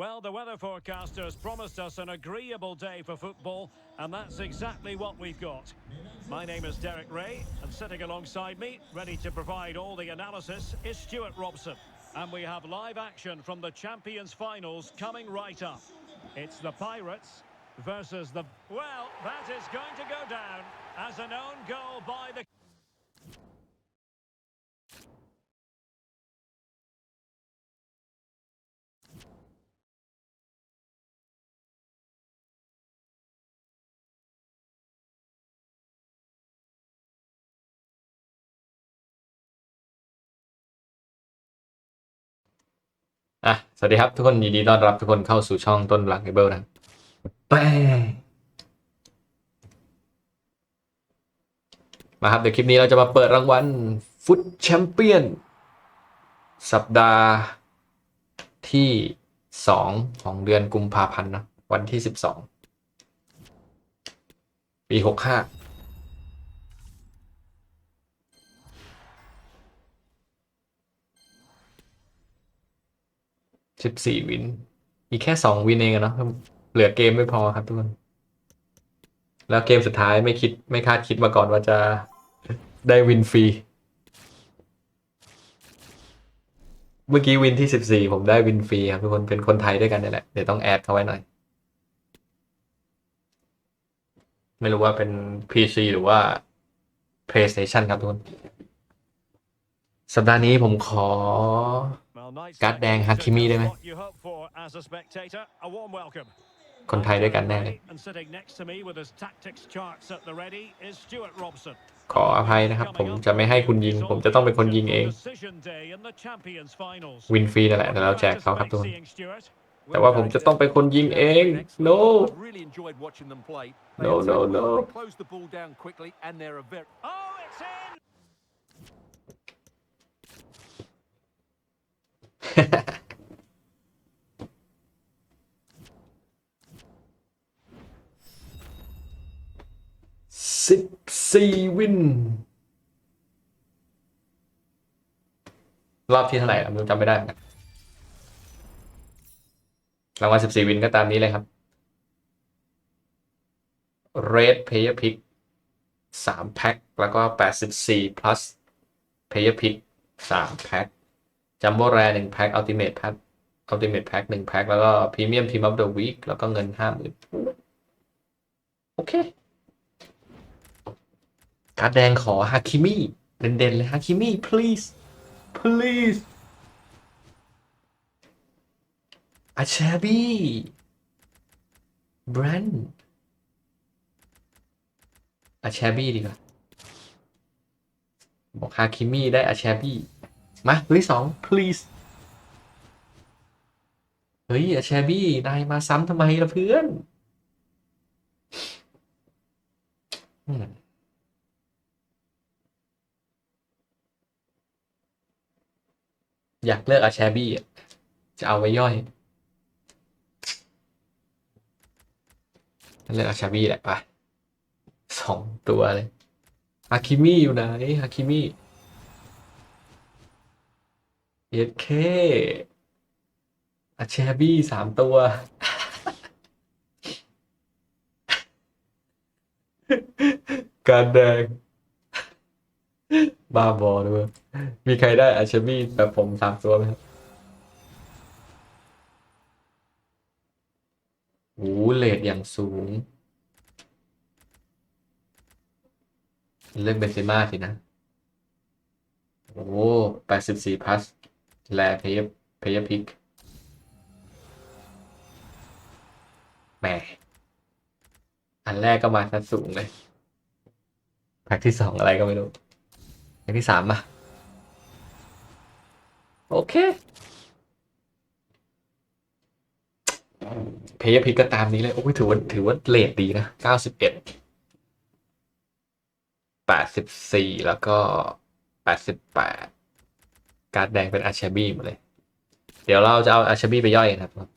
Well, the weather forecasters promised us an agreeable day for football, and that's exactly what we've got. My name is Derek Ray, and sitting alongside me, ready to provide all the analysis, is Stuart Robson. And we have live action from the Champions Finals coming right up. It's the Pirates versus the... Well, that is going to go down as an own goal by the... อะ สวัสดีครับทุกคนยินดีต้อนรับทุกคนเข้าสู่ช่องต้นหลักไอเบิลนะแปมาครับ เดี๋ยวคลิปนี้เราจะมาเปิดรางวัลฟุตแชมเปี้ยน สัปดาห์ที่ 2 ของเดือนกุมภาพันธ์นะ วันที่ 12 ปี 65 สิบสี่วิน อีกแค่สองวินเองอะเนาะเหลือเกมไม่พอครับทุกคน แล้วเกมสุดท้ายไม่คิดไม่คาดคิดมาก่อนว่าจะได้วินฟรี เมื่อกี้วินที่สิบสี่ผมได้วินฟรีครับทุกคนเป็นคนไทยด้วยกันนี่แหละ เดี๋ยวต้องแอดเข้าไว้หน่อย ไม่รู้ว่าเป็น PC หรือว่า PlayStation ครับทุกคน สัปดาห์นี้ผมขอ Well, nice Card đen second to Hakimi đây get mày. what you hope for as a spectator. A warm welcome. คนไทยด้วยกันแน่เลย And sitting next to me with his tactics charts at the ready is Stuart Robson. ขออภัยนะครับ ผมจะไม่ให้คุณยิง ผมจะต้องเป็นคนยิงเอง Decision day in the Champions Finals. วินฟรีนั่นแหละ แต่เราแจกเขาครับทุกคน Seeing Stuart. แต่ว่าผมจะต้องเป็นคนยิงเอง no I've really enjoyed watching them play. They No, attack no, well, no. สิบสี่วิน รอบที่เท่าไหร่ผมจำไม่ได้เหมือนกันรางวัลสิบสี่วินก็ตามนี้เลยครับ Red Player Pick สามแพ็คแล้วก็แปดสิบสี่ plus Player Pick สามแพ็ค จัมโบ้แรหนึ่งแพ็ค Ultimate Pack Ultimate Pack หนึ่งแพ็คแล้วก็ Premium Team of the Week แล้วก็เงินห้าหมื่นโอเค การแดงขอฮาคิมิเด่นๆเลยฮาคิมิ please please อาชาบีแบรนด์อาชาบีดีกว่าบอกฮาคิมิได้อาชาบี มาตัวที่สอง please เฮ้ยอาชบี้นายมาซ้ำทำไมล่ะเพื่อนอยากเลิกอาแชบี้อะจะเอาไว้ย่อยเลิกอาแชบี้แหละไปสองตัวเลยฮาคิมิอยู่ไหนฮาคิมิ เย็ดเคอาแชบี้สามตัว การแดง บ้าบอด้วยมีใครได้อาชบี้แบบผมสามตัวไหมครับโอ้โหเลทอย่างสูง เลือกเบนเซม่าสินะ โอ้แปดสิบสี่พัส แลเพย์เพย์พิกแหมอันแรกก็มาซะสูงเลยแพ็กที่สองอะไรก็ไม่รู้แพ็กที่สามมาโอเคเพย์พิกก็ตามนี้เลยโอ้ยถือว่าถือว่าเลทดีนะเก้าสิบเอ็ดแปดสิบสี่แล้วก็แปดสิบแปด การ์ดแดงเป็นอาชาบี้หมดเลย เดี๋ยวเราจะเอาอาชาบี้ไปย่อยนะครับ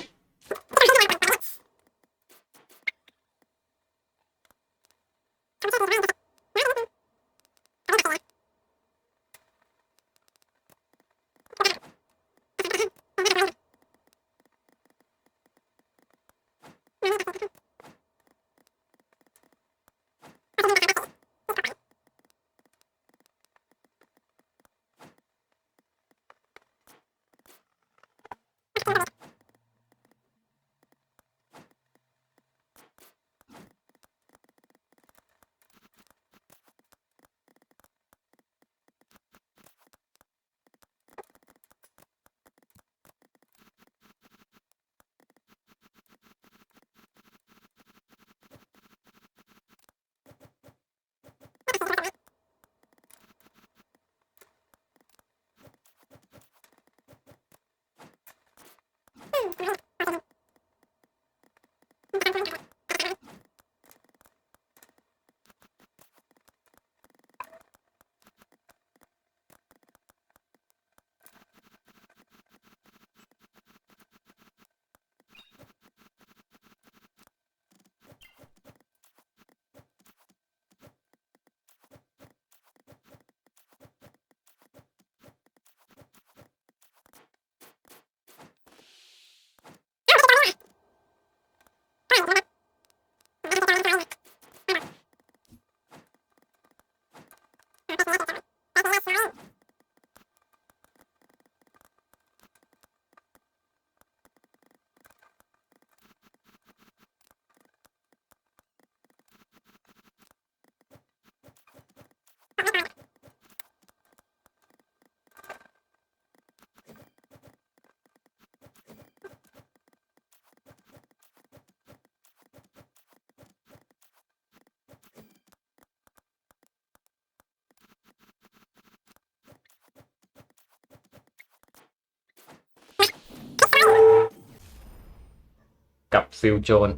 กับฟิลโจน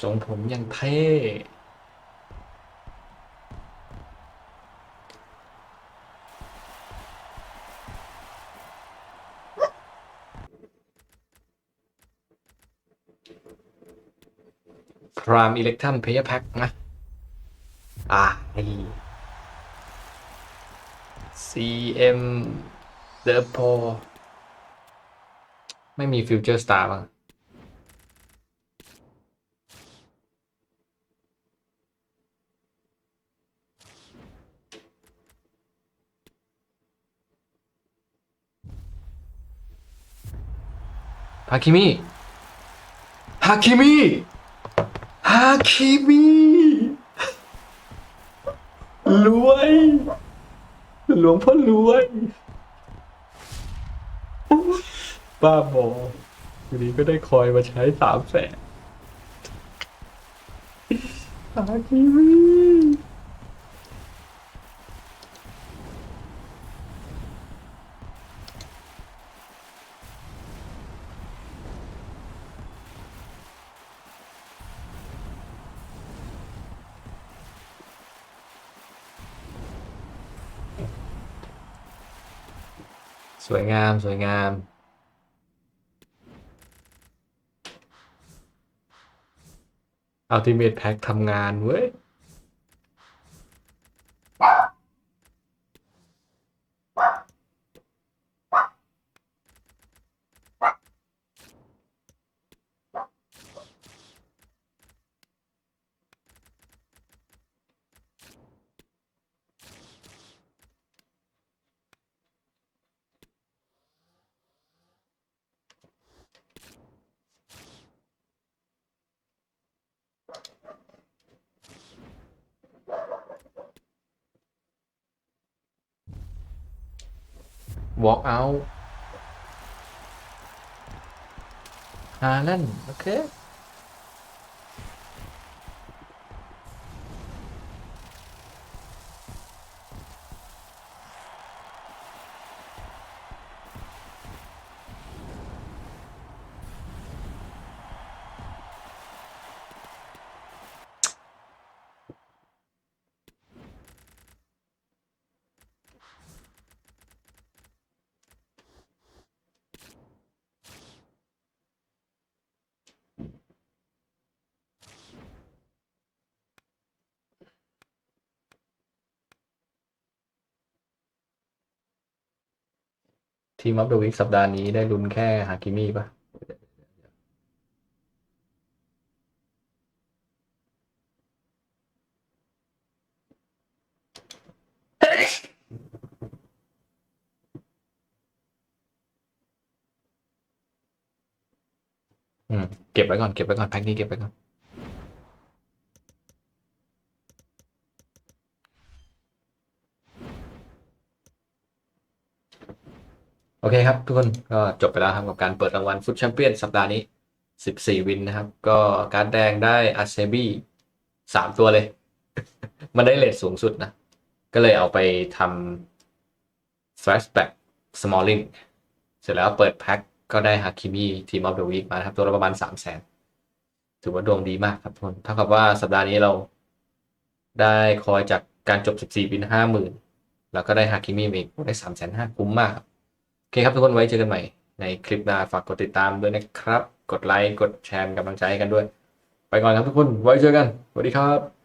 ทรงผมยังเท่พรามอิเล็กทรัมเพย์แพ็คนะ อ่าไอ CM เดอโพไม่มีฟิวเจอร์สตาร์บ้างฮาคิมิฮาคิมิฮาคิมิ รวย หลวงพ่อรวยโอ้ยบ้าบอวันนี้ก็ได้คอยมาใช้สามแสนสาคิมิ สวยงามสวยงามอัลติเม e แพ็กทำงานเว้ย walk out ฮา ทีมอัพเดอะวีคสัปดาห์นี้ได้ลุ้นแค่ฮากิมิป่ะอืมเก็บไว้ก่อนเก็บไว้ก่อนแพ็คนี้เก็บไว้ก่อน โอเคครับทุกคนก็จบไปแล้วครับกับการเปิดรางวัลฟุตแชมเปี้ยนสัปดาห์นี้ 14 วินนะครับ ก็การแดงได้อาเซบีสามตัวเลย มันได้เลทสูงสุดนะ ก็เลยเอาไปทำ flashback smalling เสร็จแล้วเปิดแพ็คก็ได้ฮาคิมิทีมออฟเดอะวีคมาครับ ตัวละประมาณ3 0 0แสนถือว่าดวงดีมากครับทุกคนเท่ากับว่าสัปดาห์นี้เราได้คอยจากการจบ 14 วิน 50,000 แล้วก็ได้ฮาคิมิมาอีกได้3 5 0 0 0คุ้มมากครับ โอเคครับทุกคนไว้เจอกันใหม่ ในคลิปหน้าฝากกดติดตามด้วยนะครับ กดไลค์กดแชร์กำลังใจให้กันด้วย ไปก่อนครับทุกคนไว้เจอกันสวัสดีครับ